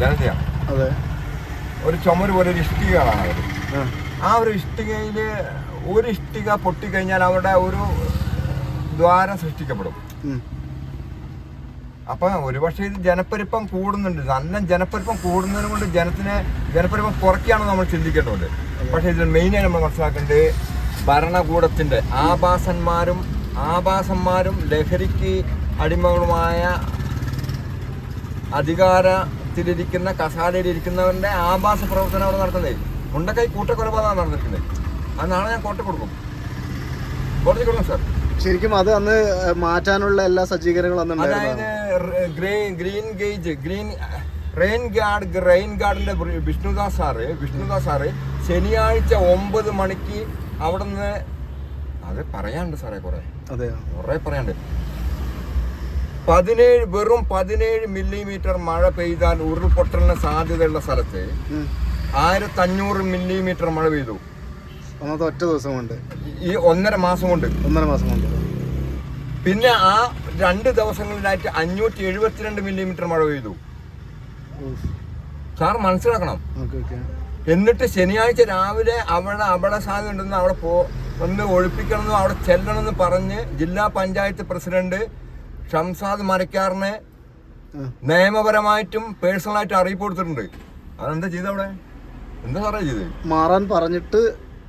ജനതയാണ് അതെ. ഒരു ചുമര് പോലെ ഒരു ഇഷ്ടികകളാണ് അവർ ആ. ഒരു ഇഷ്ടികയിൽ ഒരു ഇഷ്ടിക പൊട്ടിക്കഴിഞ്ഞാൽ അവരുടെ ഒരു ദ്വാരം സൃഷ്ടിക്കപ്പെടും. അപ്പൊ ഒരുപക്ഷെ ഇത് ജനപ്പെരുപ്പം കൂടുന്നുണ്ട്. നല്ല ജനപ്പെരുപ്പം കൂടുന്നതിന് കൊണ്ട് ജനത്തിനെ ജനപ്പെരുപ്പം കുറയ്ക്കുകയാണെന്ന് നമ്മൾ ചിന്തിക്കേണ്ടതുണ്ട്. പക്ഷെ ഇതിൽ മെയിനായി നമ്മൾ മനസ്സിലാക്കേണ്ടത് ഭരണകൂടത്തിന്റെ ആഭാസന്മാരും ആഭാസന്മാരും ലഹരിക്ക് അടിമകളുമായ അധികാരത്തിലിരിക്കുന്ന കസാലയിലിരിക്കുന്നവരുടെ ആഭാസ പ്രവർത്തനം അവിടെ നടത്തുന്നത് മുണ്ടക്കൈ കൂട്ടക്കൊലപാതകം നടന്നിരിക്കുന്നത് അത് നാളെ ഞാൻ കോട്ട കൊടുക്കും. കോടതി കൊടുക്കും സാർ. ശരിക്കും അത് അന്ന് മാറ്റാനുള്ള എല്ലാ സജ്ജീകരണങ്ങളും അന്ന് അതായത് green green gauge green rain guard rain ഗാർഡിന്റെ വിഷ്ണുദാസ് സാറ് വിഷ്ണുദാസ് സാറ് ശനിയാഴ്ച ഒമ്പത് മണിക്ക് അവിടെ നിന്ന് അത് പറയാനുണ്ട് സാറേ കുറെ. അതെ കുറെ പറയാനുണ്ട്. പതിനേഴ് വെറും പതിനേഴ് മില്ലിമീറ്റർ മഴ പെയ്താൽ ഉരുൾപൊട്ടലിന് സാധ്യതയുള്ള സ്ഥലത്ത്. ആയിരത്തി അഞ്ഞൂറ് മില്ലിമീറ്റർ മഴ പെയ്തു. അന്നത്തെ ഒറ്റ ദിവസം കൊണ്ട്. ഈ ഒന്നര മാസം കൊണ്ട്. ഒന്നര മാസം കൊണ്ട്. പിന്നെ ആ രണ്ട് ദിവസങ്ങളിലായിട്ട് അഞ്ഞൂറ്റി എഴുപത്തിരണ്ട് മില്ലിമീറ്റർ മഴ പെയ്തു. സാർ മനസ്സിലാക്കണം. എന്നിട്ട് ശനിയാഴ്ച രാവിലെ അവിടെ അവിടെ സാധ്യത ഉണ്ടെന്ന് അവിടെ പോ ഒന്ന് ഒഴിപ്പിക്കണമെന്നും അവിടെ ചെല്ലണമെന്ന് പറഞ്ഞ് ജില്ലാ പഞ്ചായത്ത് പ്രസിഡന്റ് ഷംസാദ് മരക്കാറിനെ. നിയമപരമായിട്ടും പേഴ്സണലായിട്ടും അറിയിപ്പ് കൊടുത്തിട്ടുണ്ട്. അതെന്താ ചെയ്ത അവിടെ? എന്താ സാറേ ചെയ്ത്? മാറാൻ പറഞ്ഞിട്ട്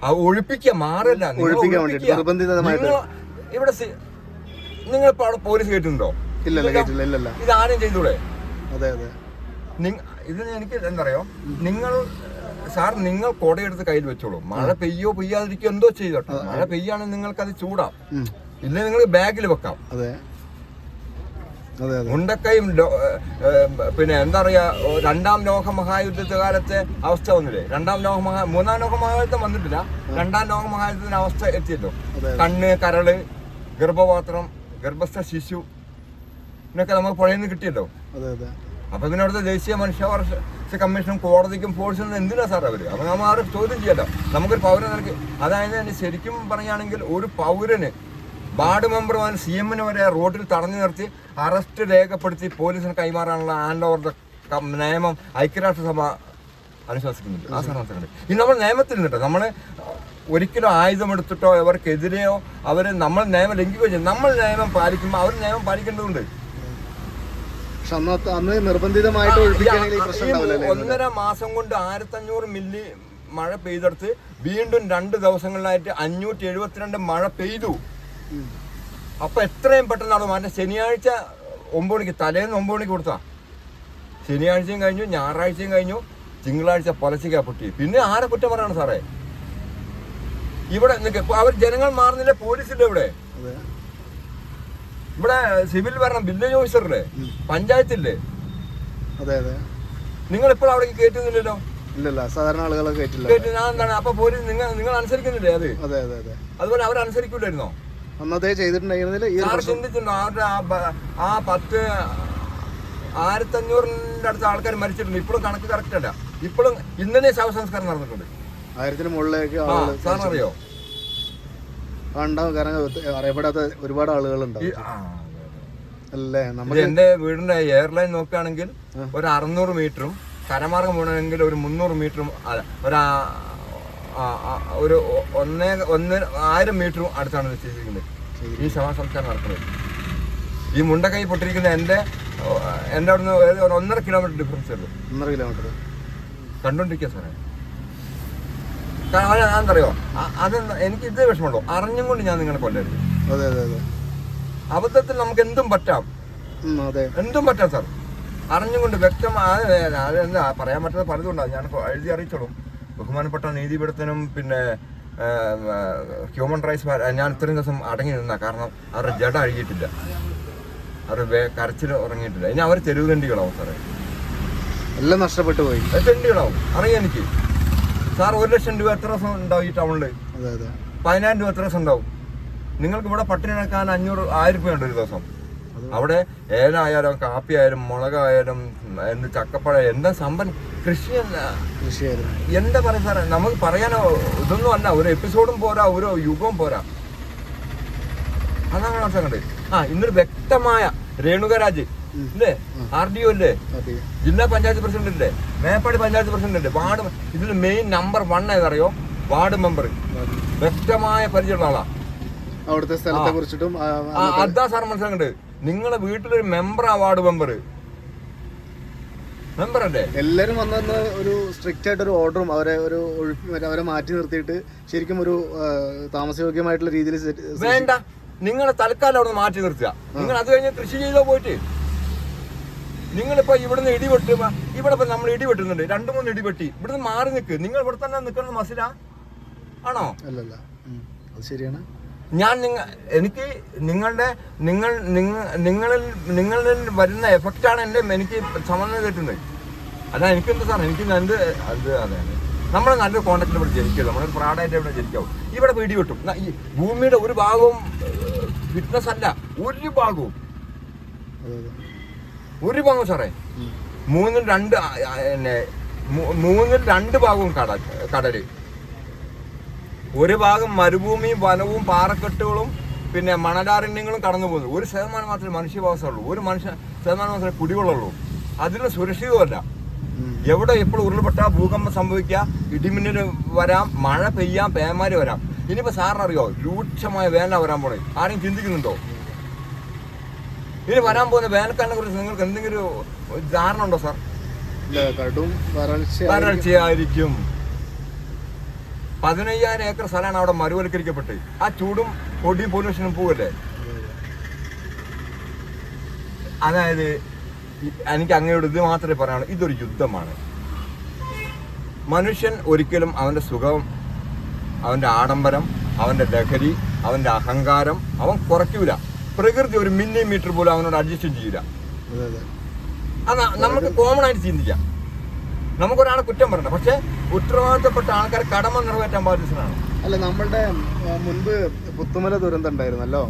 ആ ഒഴിപ്പിക്കുക മാറില്ല. നിർബന്ധിതമായിട്ട്. നിങ്ങൾ ഇപ്പൊ അവിടെ പോലീസ് കേട്ടിട്ടുണ്ടോ? ഇത് ആരും ചെയ്തൂടെ? അതെ അതെ. ഇത് എനിക്ക് എന്തറിയോ നിങ്ങൾ സാർ നിങ്ങൾ കൊടയെടുത്ത് കയ്യിൽ വെച്ചോളൂ. മഴ പെയ്യോ പെയ്യാതിരിക്കോ എന്തോ ചെയ്തോട്ടെ. മഴ പെയ്യാണെങ്കിൽ നിങ്ങൾക്ക് അത് ചൂടാം ഇല്ലെങ്കിൽ ഇല്ല നിങ്ങൾ ബാഗിൽ വെക്കാം. മുണ്ടക്കയും പിന്നെ എന്താ പറയാ രണ്ടാം ലോക മഹായുദ്ധത്തെ കാലത്തെ അവസ്ഥ വന്നില്ലേ? രണ്ടാം ലോക മഹാ മൂന്നാം ലോക മഹായുദ്ധം വന്നിട്ടില്ല. രണ്ടാം ലോക മഹായുദ്ധത്തിന്റെ അവസ്ഥ എത്തിയല്ലോ. കണ്ണ് കരൾ ഗർഭപാത്രം ഗർഭസ്ഥ ശിശു ഇതിനൊക്കെ നമുക്ക് പുഴയിൽ നിന്ന് കിട്ടിയല്ലോ. അപ്പൊ പിന്നെ അവിടുത്തെ ദേശീയ മനുഷ്യാവകാശ കമ്മീഷനും കോടതിക്കും ഫോഴ്സിനും എന്തിനാ സാർ അവർ? അപ്പൊ നമ്മൾ ആരും ചോദ്യം ചെയ്യല്ലോ നമുക്കൊരു പൗരൻ നൽകി അതായത് ശരിക്കും പറയുകയാണെങ്കിൽ ഒരു പൗരന് വാർഡ് മെമ്പർമാർ സി എമ്മിന് വരെ റോഡിൽ തടഞ്ഞു നിർത്തി അറസ്റ്റ് രേഖപ്പെടുത്തി പോലീസിന് കൈമാറാനുള്ള ആൻഡ് ഓവർ ദ നിയമം ഐക്യരാഷ്ട്രസഭ അനുശാസിക്കുന്നുണ്ട്. ആ സമയത്ത് ഇനി നമ്മൾ നിയമത്തിൽ നിന്നിട്ട് നമ്മൾ ഒരിക്കലും ആയുധമെടുത്തിട്ടോ അവർക്കെതിരെയോ അവർ നമ്മൾ നിയമം ലംഘിക്കുകയോ ചെയ്യും. നമ്മൾ നിയമം പാലിക്കുമ്പോൾ അവർ നിയമം പാലിക്കേണ്ടതുണ്ട്. അന്ന് നിർബന്ധിതമായിട്ട് ഒന്നര മാസം കൊണ്ട് ആയിരത്തഞ്ഞൂറ് മില്ലി മഴ പെയ്തെടുത്ത് വീണ്ടും രണ്ട് ദിവസങ്ങളിലായിട്ട് അഞ്ഞൂറ്റി എഴുപത്തിരണ്ട് മഴ പെയ്തു. അപ്പൊ എത്രയും പെട്ടെന്നാണ് മറ്റേ ശനിയാഴ്ച ഒമ്പത് മണിക്ക് തലേന്ന് ഒമ്പത് മണിക്ക് കൊടുത്താ. ശനിയാഴ്ചയും കഴിഞ്ഞു ഞായറാഴ്ചയും കഴിഞ്ഞു തിങ്കളാഴ്ച പലശിക്ക പൊട്ടി. പിന്നെ ആരെ കുറ്റം പറയാണ് സാറേ? ഇവിടെ അവർ ജനങ്ങൾ മാറുന്നില്ല പോലീസില്ല ഇവിടെ. ഇവിടെ സിവിൽ ഭരണം വില്ലേജ് ഓഫീസറില്ലേ? പഞ്ചായത്തില്ലേ? അതെ അതെ. നിങ്ങൾ ഇപ്പോൾ അവിടേക്ക് കയറ്റുന്നില്ലല്ലോ ഇല്ലല്ല സാധാരണ ആളുകളെ കയറ്റില്ല എന്താണ് അപ്പൊ പോലീസ് നിങ്ങൾ നിങ്ങൾ അനുസരിക്കുന്നില്ലേ അത്? അതെ അതെ അതെ. അതുപോലെ അവർ അനുസരിക്കൂലായിരുന്നോ? അന്നത്തെ ചെയ്തിട്ടുണ്ടായിരുന്നില്ല ഈ ചിന്തിച്ചിട്ടുണ്ടോ? അവരുടെ ആ ബ- ആ പത്ത് അഞ്ഞൂറിന്റെ അടുത്ത ആൾക്കാർ മരിച്ചിട്ടുണ്ട്. ഇപ്പോഴും കണക്ക് കറക്റ്റ് അല്ല. ഇപ്പോഴും ഇന്നലെ ശവസംസ്കാരം നടന്നിട്ടുണ്ട്. ആയിരത്തിന് മുകളിലേക്ക് ആ ആളുകൾ സാറിന് അറിയോ? ഉണ്ടാവും കാരണം ഇത് അറിയപ്പെടാത്ത ഒരുപാട് ഈ- ആളുകളുണ്ടാവും ആ, അല്ലേ? ഇത് നമുക്ക് എന്റെ വീടിന്റെ എയർലൈൻ നോക്കുകയാണെങ്കിൽ ഒരു അറുന്നൂറ് മീറ്ററും കരമാർഗം പോകണമെങ്കിൽ ഒരു മുന്നൂറ് മീറ്ററും ഒരാ ആ- ഒരു ഒന്നേ ഒന്ന് ആയിരം മീറ്ററും അടുത്താണ് നിശ്ചയിച്ചിരിക്കുന്നത് ഈ ശവസംസ്കാരം നടക്കുന്നത്. ഈ മുണ്ടക്കൈ പൊട്ടിരിക്കുന്ന എന്റെ എന്റെ അവിടുന്ന് ഒരു ഒന്നര കിലോമീറ്റർ ഡിഫറൻസ് ഉള്ളൂ. ഒന്നര കിലോമീറ്റർ കണ്ടോണ്ടിരിക്കുക സാറേ. കാരണം അതെന്തറിയോ അത് എനിക്ക് ഇത് വിഷമമുള്ളൂ. അറിഞ്ഞും കൊണ്ട് ഞാൻ നിങ്ങളെ കൊല്ലരുത്. അതെ അതെ അതെ. അബദ്ധത്തിൽ നമുക്ക് എന്തും പറ്റാം. അതെ. എന്തും പറ്റാം സാർ. അറിഞ്ഞുകൊണ്ട് വ്യക്തമായ അതെന്താ പറയാൻ പറ്റുന്ന പലതും ഞാൻ എഴുതി അറിയിച്ചോളും. ബഹുമാനപ്പെട്ട നീതിപീഠത്തിനും പിന്നെ ഹ്യൂമൻ റൈറ്റ്സ് ഞാൻ ഇത്രയും ദിവസം അടങ്ങി നിന്ന കാരണം അവരുടെ ജഡ അഴുകിയിട്ടില്ല അവരുടെ കരച്ചിൽ ഉറങ്ങിയിട്ടില്ല. ഇനി അവർ തെരുവ് തെണ്ടികളാവും സാറേ. എല്ലാം നഷ്ടപ്പെട്ടു പോയി. തെണ്ടികളാവും. അറിയാം എനിക്ക്. സാർ ഒരു ലക്ഷം രൂപ എത്ര ദിവസം ഉണ്ടാവും ഈ ടൗണിൽ പതിനായിരം രൂപ എത്ര ദിവസം ഉണ്ടാവും? നിങ്ങൾക്ക് ഇവിടെ പട്ടിണി നടക്കാൻ അഞ്ഞൂറ് ആയിരം രൂപ ഉണ്ട് ഒരു ദിവസം. അവിടെ ഏലായാലും കാപ്പി ആയാലും മുളകായാലും എന്ത് ചക്കപ്പഴം എന്താ സമ്പൻ? കൃഷിയല്ല കൃഷിയായിരുന്നു എന്താ പറയാ സാറേ? നമുക്ക് പറയാനോ? ഇതൊന്നും അല്ല. ഒരു എപ്പിസോഡും പോരാ ഒരു യുഗവും പോരാ. അതാണ് മനസ്സിലാക്കണ്ടത് ആ ഇന്നൊരു വ്യക്തമായ രേണുകരാജ്. ഇല്ലേ? ആർ ഡി ഒ അല്ലേ ജില്ലാ പഞ്ചായത്ത് പ്രസിഡന്റ് അല്ലേ മേപ്പാടി പഞ്ചായത്ത് പ്രസിഡന്റ് അല്ലേ വാർഡ് ഇതിൽ മെയിൻ നമ്പർ വൺ ഏതറിയോ? വാർഡ് മെമ്പർ വ്യക്തമായ പരിചയമുള്ള ആളാ. അവിടുത്തെ സ്ഥലത്തെ കുറിച്ചിട്ടും അതാ സാർ മനസ്സിലാക്കണ്ട് നിങ്ങളെ വീട്ടിലൊരു മെമ്പറാ വാർഡ് മെമ്പർ മെമ്പർ അല്ലേ? എല്ലാരും വന്ന ഒരു സ്ട്രിക്റ്റ് ആയിട്ട് ഒരു ഓർഡറും അവരെ ഒരു ഒഴിപ്പി അവരെ മാറ്റി നിർത്തിയിട്ട് ശരിക്കും ഒരു താമസയോഗ്യമായിട്ടുള്ള രീതിയിൽ വേണ്ട. നിങ്ങളെ തൽക്കാലം അവിടെ മാറ്റി നിർത്തുക. നിങ്ങൾ അത് കഴിഞ്ഞ് കൃഷി ചെയ്തോ പോയിട്ട്. നിങ്ങളിപ്പോ ഇവിടുന്ന് ഇടിവെട്ട് ഇവിടെ ഇപ്പൊ നമ്മൾ ഇടിപെട്ടുന്നുണ്ട് രണ്ടു മൂന്ന് ഇടിപെട്ടി ഇവിടുന്ന് മാറി നിൽക്ക് നിങ്ങൾ ഇവിടെ തന്നെ നിൽക്കുന്നത് മസില? ആണോ? അല്ലല്ല. അത് ശരിയാണ്. ഞാൻ നിങ്ങ എനിക്ക് നിങ്ങളുടെ നിങ്ങൾ നിങ്ങ- നിങ്ങളിൽ നിങ്ങളിൽ വരുന്ന എഫക്റ്റാണ് എന്റെ എനിക്ക് സമ്മതം കിട്ടുന്നത്. അതാ എനിക്കെന്ത് സാർ എനിക്ക് എന്ത് അത് അതെ അതെ. നമ്മൾ നല്ല കോണ്ടാക്റ്റിൽ ഇവിടെ ജനിക്കുമല്ലോ നമ്മളൊരു പ്രാഡായിട്ട് ഇവിടെ ജനിക്കാവും. ഇവിടെ പിടി കിട്ടും. ഈ ഭൂമിയുടെ ഒരു ഭാഗവും ഫിറ്റ്നസ് അല്ല ഒരു ഭാഗവും. ഒരു ഭാഗവും സാറേ. മൂന്നിൽ രണ്ട് പിന്നെ മൂന്നിൽ രണ്ട് ഭാഗവും കട കടൽ. ഒരു ഭാഗം മരുഭൂമിയും വനവും പാറക്കെട്ടുകളും പിന്നെ മണലാരണ്യങ്ങളും കടന്നു പോകുന്നു. ഒരു ശതമാനം മാത്രമേ മനുഷ്യവാസമുള്ളൂ ഒരു മനുഷ്യ ശതമാനം മാത്രമേ കുടിവെള്ളമുള്ളൂ. അതിന് സുരക്ഷിതമല്ല. എവിടെ എപ്പോഴും ഉരുൾപെട്ടാൽ ഭൂകമ്പം സംഭവിക്കുക ഇടിമിന്നൽ വരാം മഴ പെയ്യാം പേമാരി വരാം. ഇനിയിപ്പോൾ സാറിനറിയോ രൂക്ഷമായ വേന വരാൻ പോണേ. ആരെയും ചിന്തിക്കുന്നുണ്ടോ? ഇനി വരാൻ പോകുന്ന വേനൽക്കാലിനെ കുറിച്ച് നിങ്ങൾക്ക് എന്തെങ്കിലും ഒരു ധാരണ ഉണ്ടോ സാർ? കടും വരൾച്ചയായിരിക്കും. പതിനയ്യായിരം ഏക്കർ സ്ഥലമാണ് അവിടെ മരുവൽക്കരിക്കപ്പെട്ട് ആ ചൂടും പൊടിയും പൊല്യൂഷനും പോവല്ലേ? അതായത് എനിക്ക് അങ്ങയോട് ഇത് മാത്രമേ പറയാനുള്ളൂ. ഇതൊരു യുദ്ധമാണ്. മനുഷ്യൻ ഒരിക്കലും അവന്റെ സുഖം അവന്റെ ആഡംബരം അവന്റെ ലഹരി അവന്റെ അഹങ്കാരം അവൻ കുറയ്ക്കൂല. പ്രകൃതി ഒരു മില്ലിമീറ്റർ പോലും അവനോട് അഡ്ജസ്റ്റ് ചെയ്യില്ല അതെ നമുക്ക് കോമൺ ആയിട്ട് ചിന്തിക്കാം. നമുക്കൊരാളെ കുറ്റം പറയണ്ട. പക്ഷേ ഉത്തരവാദിത്തപ്പെട്ട ആൾക്കാർ കടമ നിറവേറ്റാൻ ബാധ്യസ്ഥനാണ്. അല്ല നമ്മളുടെ മുൻപ് പുത്തുമല ദുരന്തം ഉണ്ടായിരുന്നല്ലോ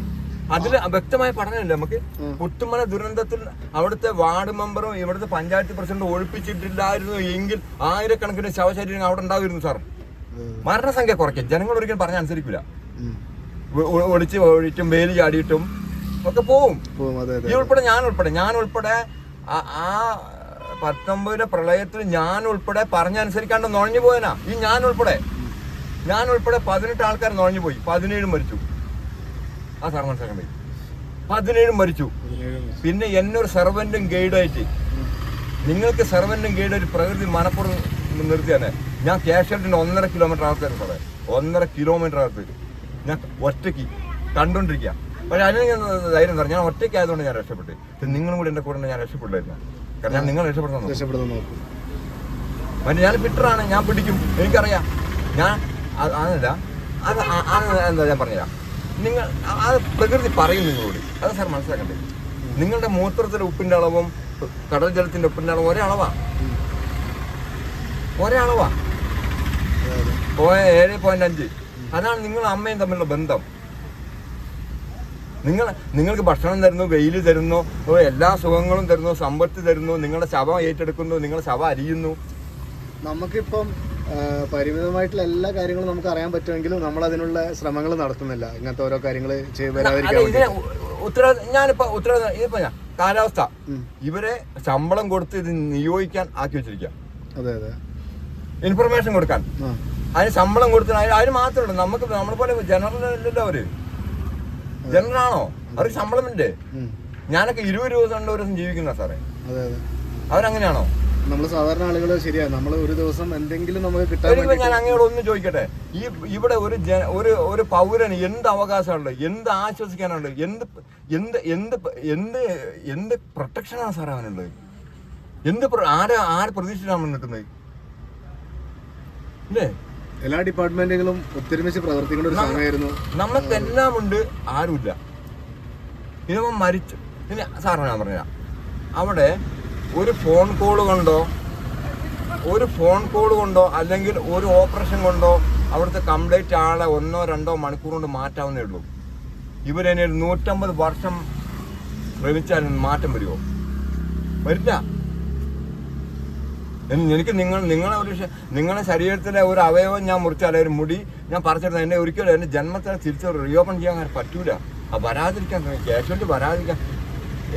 അതിൽ വ്യക്തമായ പഠനമില്ല നമുക്ക്. പുത്തുമല ദുരന്തത്തിൽ അവിടുത്തെ വാർഡ് മെമ്പറും ഇവിടുത്തെ പഞ്ചായത്ത് പ്രസിഡന്റ് ഒഴിപ്പിച്ചിട്ടില്ലായിരുന്നു എങ്കിൽ ആയിരക്കണക്കിന് ശവശരീരങ്ങൾ അവിടെ ഉണ്ടാവുമായിരുന്നു സാർ. മരണസംഖ്യ കുറയ്ക്കും. ജനങ്ങൾ ഒരിക്കലും പറഞ്ഞ അനുസരിക്കില്ല ഒളിച്ച് ഒഴിച്ചും വേലി ചാടിയിട്ടും ഒക്കെ പോവും. ഈ ഉൾപ്പെടെ ഞാൻ ഉൾപ്പെടെ ഞാൻ ഉൾപ്പെടെ ആ പത്തൊമ്പതിലെ പ്രളയത്തിൽ ഞാൻ ഉൾപ്പെടെ പറഞ്ഞനുസരിക്കാണ്ട് നുഴഞ്ഞു പോയനാ. ഈ ഞാൻ ഉൾപ്പെടെ. ഞാൻ ഉൾപ്പെടെ പതിനെട്ട് ആൾക്കാർ നുഴഞ്ഞു പോയി. പതിനേഴും മരിച്ചു. ആ സാർ മനസ്സിലാക്കാൻ പതിനേഴും മരിച്ചു. പതിനേഴ് മിനിറ്റ്. പിന്നെ എന്നൊരു സെർവന്റും ഗൈഡായിട്ട് നിങ്ങൾക്ക് സെർവന്റും ഗൈഡ് ഒരു പ്രകൃതി മനപ്പുറം നിർത്തിയാണ്. ഞാൻ കാഷ്വാലിറ്റിന്റെ ഒന്നര കിലോമീറ്റർ അകത്തായിരുന്നു സാറേ ഒന്നര കിലോമീറ്റർ അകത്ത് ഞാൻ ഒറ്റയ്ക്ക് കണ്ടോണ്ടിരിക്കുക പക്ഷെ അതിന് ധൈര്യം തരാം. ഞാൻ ഒറ്റയ്ക്ക് ആയതുകൊണ്ട് ഞാൻ രക്ഷപ്പെട്ടു. നിങ്ങളും കൂടി എന്റെ കൂടെ ഞാൻ രക്ഷപ്പെടില്ലായിരുന്നു. കാരണം ഞാൻ നിങ്ങൾ രക്ഷപ്പെടുന്നു രക്ഷപ്പെടുന്ന നോക്കും. മറ്റേ ഞാൻ ഫിറ്ററാണ് ഞാൻ പിടിക്കും. എനിക്കറിയാം. ഞാൻ അത് അതല്ല അത് എന്താ ഞാൻ പറഞ്ഞുതരാം. നിങ്ങൾ അത് പ്രകൃതി പറയും നിങ്ങളോട്. അത് സാർ മനസ്സിലാക്കണ്ടേ? നിങ്ങളുടെ മൂത്രത്തിലെ ഉപ്പിന്റെ അളവും കടൽ ജലത്തിന്റെ ഉപ്പിന്റെ അളവും ഒരേ അളവാ. ഒരേ അളവാ. ഏഴ് പോയിന്റ് അഞ്ച്. അതാണ് നിങ്ങളും അമ്മയും തമ്മിലുള്ള ബന്ധം. നിങ്ങൾ നിങ്ങൾക്ക് ഭക്ഷണം തരുന്നു വെയിൽ തരുന്നു എല്ലാ സുഖങ്ങളും തരുന്നു സമ്പത്ത് തരുന്നു നിങ്ങളുടെ ശവം ഏറ്റെടുക്കുന്നു നിങ്ങളുടെ ശവം അരിയുന്നു. നമുക്കിപ്പം പരിമിതമായിട്ടുള്ള എല്ലാ കാര്യങ്ങളും നമുക്ക് അറിയാൻ പറ്റുമെങ്കിലും നമ്മൾ അതിനുള്ള ശ്രമങ്ങൾ നടത്തുന്നില്ല. ഇങ്ങനത്തെ ഓരോ കാര്യങ്ങൾ ഉത്തര ഞാനിപ്പോ ഉത്തര ഇതിപ്പോ ഞാൻ കാലാവസ്ഥ. ഇവരെ ശമ്പളം കൊടുത്ത് ഇത് നിയോഗിക്കാൻ ആക്കി വെച്ചിരിക്കാം. അതെ അതെ. ഇൻഫർമേഷൻ കൊടുക്കാൻ. അതിന് ശമ്പളം കൊടുത്ത് അതിന് അതിന് മാത്രമേ ഉള്ളൂ. നമുക്ക് നമ്മളെ പോലെ ജനറൽ അല്ലല്ലോ അവർ. ജനറൽ ആണോ അവർക്ക് ശമ്പളമുണ്ട്. ഞാനൊക്കെ ഇരുപത് രൂപ രണ്ട് ദിവസം ജീവിക്കുന്ന സാറേ. അവരങ്ങനെയാണോ? നമ്മൾ സാധാരണ ആളുകൾ ശരിയാ. നമ്മൾ ഒരു ദിവസം എന്തെങ്കിലും നമുക്ക് കിട്ടാൻ ഞാൻ അങ്ങോട്ട് ഒന്ന് ചോദിക്കട്ടെ. ഈ ഇവിടെ ഒരു ഒരു ഒരു പൗരന് എന്ത് അവകാശമുണ്ട്? എന്ത് ആശ്വസിക്കാനുണ്ട്? എന്ത് എന്ത് എന്ത് എന്ത് എന്ത് പ്രൊട്ടക്ഷനാണ് സാർ അവനുള്ളത്? എന്ത് ആരാ ആരെ പ്രതീക്ഷിച്ചാണ് നിൽക്കുന്നത്? അല്ലേ എല്ലാ ഡിപ്പാർട്ട്മെന്റുകളും ഒത്തൊരുമിച്ച് പ്രവർത്തിക്കേണ്ട ഒരു സമയമായിരുന്നു. നമുക്കെല്ലാം ഉണ്ട് ആരുമില്ല. ഇനിവൻ മരിച്ചു. ഇനി സാറിന് ഞാൻ പറഞ്ഞ അവിടെ ഒരു ഫോൺ കോൾ കൊണ്ടോ ഒരു ഫോൺ കോൾ കൊണ്ടോ അല്ലെങ്കിൽ ഒരു ഓപ്പറേഷൻ കൊണ്ടോ അവിടുത്തെ കംപ്ലീറ്റ് ആളെ ഒന്നോ രണ്ടോ മണിക്കൂർ കൊണ്ട് മാറ്റാവുന്നേ ഉള്ളൂ. ഇവരെന്നെ ഒരു നൂറ്റമ്പത് വർഷം ശ്രമിച്ചാൽ മാറ്റം വരുമോ? വരില്ല. എനിക്ക് നിങ്ങൾ നിങ്ങളെ ഒരു നിങ്ങളുടെ ശരീരത്തിലെ ഒരു അവയവം ഞാൻ മുറിച്ചാൽ ഒരു മുടി ഞാൻ പറിച്ചെടുത്ത എന്നെ ഒരിക്കലും എന്റെ ജന്മത്തെ തിരിച്ച് റീഓപ്പൺ ചെയ്യാൻ പറ്റൂല. ആ വരാതിരിക്കാൻ ക്യാഷ്വലി വരാതിരിക്കാൻ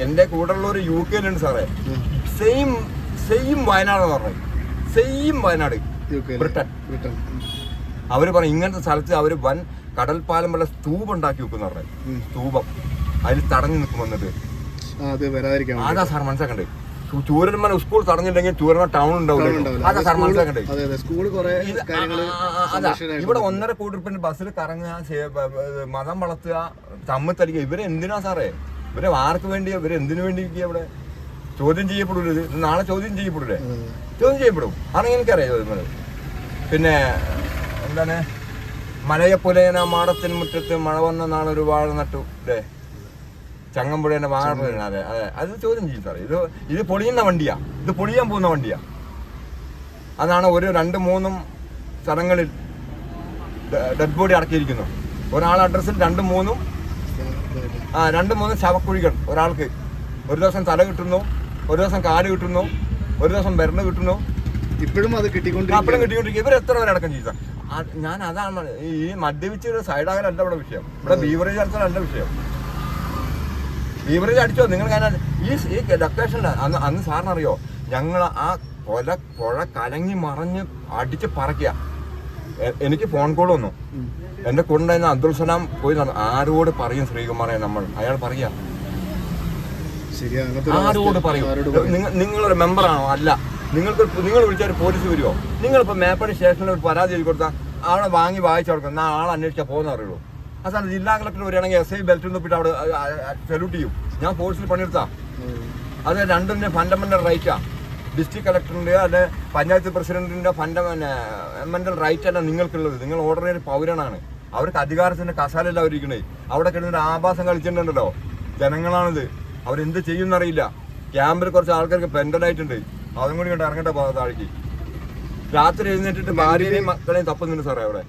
എന്റെ കൂടെയുള്ള ഒരു യു കെയിലുണ്ട് സാറേ. സെയിം സെയിം വയനാട് പറഞ്ഞു. സെയിം വയനാട്. Britain Britain. അവർ പറഞ്ഞു ഇങ്ങനത്തെ സ്ഥലത്ത് അവർ വൻ കടൽപ്പാലം വല്ല സ്തൂപം ഉണ്ടാക്കി വെക്കുന്ന പറഞ്ഞു. സ്തൂപം. അതിൽ തടഞ്ഞു നിൽക്കും വന്നിട്ട്. അതാ സാർ മനസ്സിലാക്കണ്ടേ ചൂരന്മാൻ സ്കൂൾ തടഞ്ഞില്ലെങ്കിൽ ചൂരന്മാർ ടൗൺ ഉണ്ടാവില്ല. അതാ സാർ മനസ്സിലാക്കണ്ടേ? അതെ ഇവിടെ ഒന്നര കോടി റുപ്യ ബസ്സിൽ കറങ്ങുക മതം വളർത്തുക തമ്മിത്തടിക്കുക ഇവരെ എന്തിനാ സാറേ? ഇവരെ ആർക്ക് വേണ്ടിയാ ഇവരെ എന്തിനു വേണ്ടി ഇവിടെ? ചോദ്യം ചെയ്യപ്പെടില്ല നാളെ ചോദ്യം ചെയ്യപ്പെടൂലേ? അതെ, അതെ. ചോദ്യം ചെയ്യപ്പെടും. ആണെങ്കിൽ എനിക്കറിയാം ചോദ്യം പിന്നെ എന്താണ്? മലയപ്പുലയന മാടത്തിൻ മുറ്റത്ത് മഴ വന്ന നാളൊരു വാഴ നട്ടു അല്ലേ ചങ്ങമ്പുഴേന്റെ പുലയന, അതെ അതെ. അത് ചോദ്യം ചെയ്യും സാറേ. ഇത് ഇത് പൊളിയുന്ന വണ്ടിയാ. ഇത് പൊളിയാൻ പോകുന്ന വണ്ടിയാ. അതാണ് ഒരു രണ്ട് മൂന്നും സ്ഥലങ്ങളിൽ ഡെഡ് ബോഡി അടക്കിയിരിക്കുന്നു. ഒരാൾ അഡ്രസ്സിൽ രണ്ട് മൂന്നും ആ രണ്ട് മൂന്നും ശവക്കുഴികൾ ഒരാൾക്ക്. ഒരു ദിവസം തല കിട്ടുന്നു ഒരു ദിവസം കാൽ കിട്ടുന്നു ഒരു ദിവസം വിരൽ കിട്ടുന്നു. ഇപ്പോഴും അത് അപ്പഴും കിട്ടിക്കൊണ്ടിരിക്കും കിട്ടിക്കൊണ്ടിരിക്കും ഇവർ എത്ര പേര് അടക്കം ചെയ്ത ഞാൻ അതാണ് ഈ മദ്യപിച്ച് സൈഡാകലല്ല ഇവിടെ വിഷയം. ഇവിടെ ബീവറേജ് അടിച്ചാലല്ല വിഷയം. ബീവറേജ് അടിച്ചോ? നിങ്ങൾ കാരണം ഈ ഈ ലൊക്കേഷനിൽ അന്ന് അന്ന് സാറിന് അറിയോ ഞങ്ങൾ ആ കൊല പുഴ കലങ്ങി മറിഞ്ഞ് അടിച്ച് പറക്കുക എനിക്ക് ഫോൺ കോൾ വന്നു. എന്റെ എന്റെ കൂടെ ഉണ്ടായിരുന്ന അബ്ദുൾ സലാം പോയി നടന്നു. ആരോട് പറയും ശ്രീകുമാറെ നമ്മൾ? അയാൾ പറയാ ശരിയാ ആരോട് പറയും? നിങ്ങളൊരു മെമ്പറാണോ അല്ല. നിങ്ങൾക്ക് നിങ്ങൾ വിളിച്ചാൽ പോലീസ് വരുമോ നിങ്ങളിപ്പോൾ മേപ്പടി സ്റ്റേഷനിൽ ഒരു പരാതി എഴുതി കൊടുത്താൽ അവിടെ വാങ്ങി വായിച്ചു കൊടുക്കും എന്നാൽ ആൾ അന്വേഷിച്ചാൽ പോകുന്ന അറിയുള്ളൂ. അതാണ് ജില്ലാ കളക്ടർ വരികയാണെങ്കിൽ എസ് ഐ ബെൽറ്റ് നിപ്പിട്ട് അവിടെ സല്യൂട്ട് ചെയ്യും. ഞാൻ ഫോഴ്സിൽ പണിയെടുത്താ. അത് രണ്ടിന്റെ ഫണ്ടമെന്റൽ റൈറ്റാ ഡിസ്ട്രിക്ട് കളക്ടറിന്റെ അല്ലെ പഞ്ചായത്ത് പ്രസിഡന്റിന്റെ ഫണ്ടമെന്റൽ റൈറ്റ് അല്ല നിങ്ങൾക്കുള്ളത്. നിങ്ങൾ ഓർഡിനറി പൗരനാണ്. അവർക്ക് അധികാരത്തിന്റെ കസാലല്ല അവരിക്കണേ. അവിടെ കിടന്നൊരു ആഭാസം കളിച്ചിട്ടുണ്ടല്ലോ. ജനങ്ങളാണിത്. അവരെന്ത് ചെയ്യുന്നറിയില്ല ക്യാമ്പിൽ കുറച്ച് ആൾക്കാർക്ക് പെൻഡലായിട്ടുണ്ട് അതും കൂടി കൊണ്ട് ഇറങ്ങട്ടെ താഴേക്ക്. രാത്രി എഴുന്നേറ്റിട്ട് ഭാര്യയെയും മക്കളെയും തപ്പുന്നുണ്ട് സാറേ അവിടെ.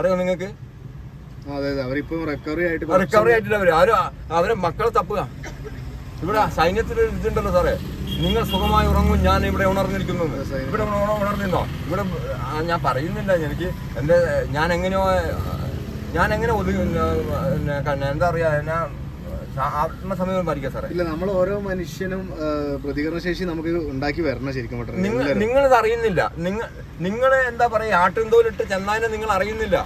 അറിയാം നിങ്ങൾക്ക് ആ, അതെ അതെ അവരിപ്പോ റിക്കവറി ആയിട്ട് ആയിട്ടില്ല അവർ. ആരും? അവരെ മക്കളെ തപ്പുക. ഇവിടെ സൈന്യത്തിൽ ഒരു ഇതുണ്ടല്ലോ സാറേ. നിങ്ങൾ സുഖമായി ഉറങ്ങും. ഞാൻ ഇവിടെ ഉണർന്നിരിക്കുന്നു. ഇവിടെ ഉണ- ഉണർന്നിരുന്നോ? ഇവിടെ ഞാൻ പറയുന്നില്ല. എനിക്ക് എന്റെ ഞാൻ എങ്ങനെയോ ഞാൻ എങ്ങനെ ഒതുങ്ങി എന്താ പറയാ ഞാൻ ആത്മസമയം പാലിക്കാം സാറേ. ഇല്ല നമ്മൾ ഓരോ മനുഷ്യനും പ്രതികരണശേഷി നമുക്ക് ഉണ്ടാക്കി വരണം ശരിക്കും നിങ്ങൾ നിങ്ങളിത് അറിയുന്നില്ല. നിങ്ങൾ നിങ്ങൾ എന്താ പറയാ ആട്ടുംതോലിട്ട് ചെന്നാലിനെ നിങ്ങൾ അറിയുന്നില്ല.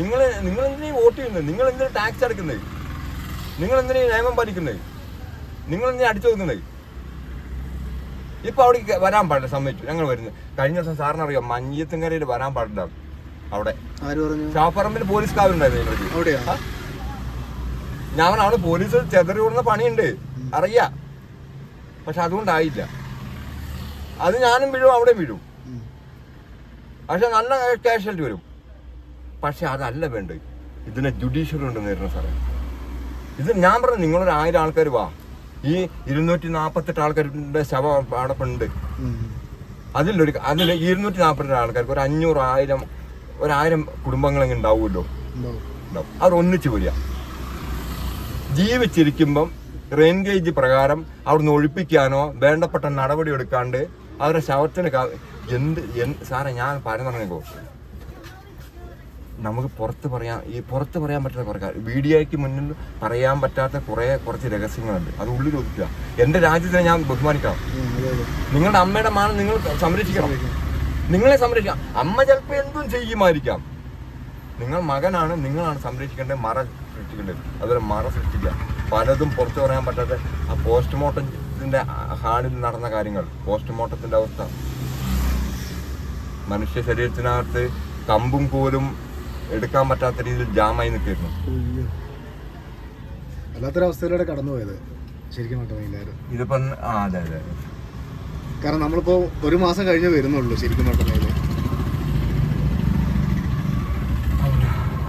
നിങ്ങൾ നിങ്ങൾ എന്തിനാ വോട്ട് ചെയ്യുന്നത്? നിങ്ങൾ എന്തിനാ ടാക്സ് അടക്കുന്നത് നിങ്ങൾ എന്തിനാ നിയമം പാലിക്കുന്നത്? നിങ്ങൾ എന്തിനാ അടിച്ചു നോക്കുന്നത് ഇപ്പൊ അവിടെ വരാൻ പാടില്ല സമ്മതിച്ചു. ഞങ്ങൾ വരുന്നത്. കഴിഞ്ഞ ദിവസം സാറിന് അറിയാം? മഞ്ഞത്തുങ്കരയിൽ വരാൻ പാടില്ല അവിടെ. ഷാപ്പറമ്പിൽ പോലീസ് ആ? ഞാൻ അവിടെ പോലീസ് ചെതറി വിടുന്ന പണിയുണ്ട്. അറിയാ. പക്ഷെ അതുകൊണ്ടായില്ല. അത് ഞാനും വീഴും അവിടെ വീഴും. പക്ഷെ നല്ല കാഷ്വാലിറ്റി വരും. പക്ഷെ അതല്ല വേണ്ടത്. ഇതിനെ ജുഡീഷ്യറി കൊണ്ട് നേരിടുന്ന സാറേ. ഇത് ഞാൻ പറഞ്ഞു നിങ്ങളൊരു ആയിരം ആൾക്കാർ വാ. ഈ ഇരുന്നൂറ്റി നാൽപ്പത്തെട്ട് ആൾക്കാരുടെ ശവം അടപ്പുണ്ട്. അതിലൊരു അതിൽ ഇരുന്നൂറ്റി നാൽപ്പത്തെട്ട് ആൾക്കാർക്ക് ഒരു അഞ്ഞൂറ് ആയിരം ഒരായിരം കുടുംബങ്ങളെങ്കിലും ഉണ്ടാവുമല്ലോ. ഉണ്ടാവും. ഉണ്ടാവും ഒന്നിച്ചു വരിക. ജീവിച്ചിരിക്കുമ്പം റെയിൻഗേജ് പ്രകാരം അവിടുന്ന് ഒഴിപ്പിക്കാനോ വേണ്ടപ്പെട്ട നടപടി എടുക്കാണ്ട് അവരുടെ ശവത്തിന് എന്ത് സാറേ ഞാൻ പറഞ്ഞു പറയുന്നോ നമുക്ക് പുറത്ത് പറയാൻ ഈ പുറത്ത് പറയാൻ പറ്റാത്ത കുറേ കാര്യം വീഡിയോയ്ക്ക് മുന്നിൽ പറയാൻ പറ്റാത്ത കുറേ കുറച്ച് രഹസ്യങ്ങളുണ്ട്. അത് ഉള്ളിൽ ഒതുക്കുക. എന്റെ രാജ്യത്തിനെ ഞാൻ ബഹുമാനിക്കണം. നിങ്ങളുടെ അമ്മയുടെ മാനം നിങ്ങൾ സംരക്ഷിക്കണം. നിങ്ങളെ സംരക്ഷിക്കാം. അമ്മ ചിലപ്പോൾ എന്തും ചെയ്യുമായിരിക്കാം. നിങ്ങൾ മകനാണ് നിങ്ങളാണ് സംരക്ഷിക്കേണ്ടത് മറ സൃഷ്ടിക്കേണ്ടത്. അതുപോലെ മറ സൃഷ്ടിക്കുക. പലതും പുറത്ത് പറയാൻ പറ്റാത്ത ആ പോസ്റ്റ്മോർട്ടത്തിന്റെ ഹാളിൽ നടന്ന കാര്യങ്ങൾ പോസ്റ്റ്മോർട്ടത്തിന്റെ അവസ്ഥ. മനുഷ്യ ശരീരത്തിനകത്ത് കമ്പും കോലും എടുക്കാൻ പറ്റാത്ത രീതിയിൽ ജാമായി നിൽക്കുന്നു. ഉയ്യോ. വല്ലാത്തൊരവസ്ഥയിലൂടെ കടന്നു പോയത് ശരിക്കും ഇതിപ്പം ആ അതെ അതെ. കാരണം നമ്മളിപ്പോ ഒരു മാസം കഴിഞ്ഞ് വരുന്നുള്ളൂ ശരിക്കും പറഞ്ഞാൽ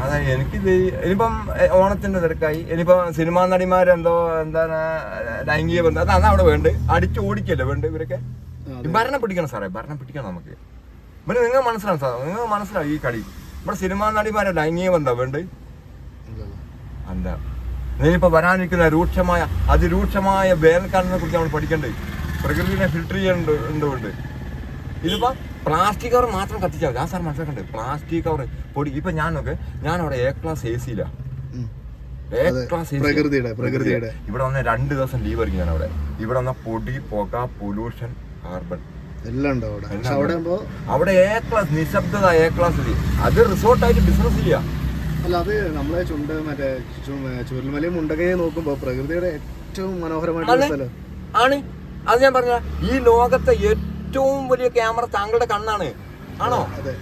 അതെ എനിക്കിത് ഇനിയിപ്പം ഓണത്തിന്റെ തിരക്കായി. ഇനിയിപ്പം സിനിമാ നടിമാരെന്തോ എന്താണ് ലൈംഗിക ബന്ധം അതാണ് അവിടെ വേണ്ട. അടിച്ചു ഓടിക്കല്ലേ വേണ്ട ഇവരൊക്കെ? ഭരണം പിടിക്കണം സാറേ ഭരണം പിടിക്കണം നമുക്ക്. പിന്നെ നിങ്ങൾ മനസ്സിലാവും സാർ നിങ്ങൾ മനസ്സിലാവും ഈ കളി. ഇവിടെ സിനിമാ നടിമാരെ ലൈംഗിക ബന്ധം വേണ്ട അല്ല. ഇനിയിപ്പോ വരാനിരിക്കുന്ന രൂക്ഷമായ അതിരൂക്ഷമായ വേനൽക്കാലത്തിനെ കുറിച്ച് നമ്മൾ പഠിക്കണ്ടേ? പ്രകൃതിനെ ഫിൽട്ടർ ചെയ്യേണ്ട എന്തുകൊണ്ട്? ഇതിപ്പോ പ്ലാസ്റ്റിക് കവർ മാത്രം കത്തിച്ചാൽ മതി. ആ സാർ മനസ്സിലാക്കണ്ടേ? പ്ലാസ്റ്റിക് കവർ പൊടി. ഇപ്പൊ ഞാൻ നോക്ക്. ഞാൻ അവിടെ എ ക്ലാസ് എ സിയിലാ A അതെ. class AC. പ്രകൃതിയുടെ പ്രകൃതിയുടെ. ഇവിടെ വന്ന രണ്ട് ദിവസം ലീവ് ആയിരിക്കും ഞാൻ അവിടെ. ഇവിടെ വന്ന പൊടി പുക പൊല്യൂഷൻ കാർബൺ എല്ലാം ഉണ്ട് അവിടെ? പക്ഷെ അവിടെ ആകുമ്പോ അവിടെ എ ക്ലാസ് നിശബ്ദത എ ക്ലാസ് അത് റിസോർട്ടായിട്ട് ബിസിനസ് ചെയ്യാം അല്ല അത് നമ്മളെ ചുണ്ട് മറ്റേ ചുരുൾമലയും മുണ്ടകയെ നോക്കുമ്പോ പ്രകൃതിയുടെ ഏറ്റവും മനോഹരമായിട്ടുള്ള. സ്ഥലം. ആണ്. അത് ഞാൻ പറഞ്ഞ ഈ ലോകത്തെ ഏറ്റവും വലിയ ക്യാമറ താങ്കളുടെ കണ്ണാണ്. ആണോ? അതെ.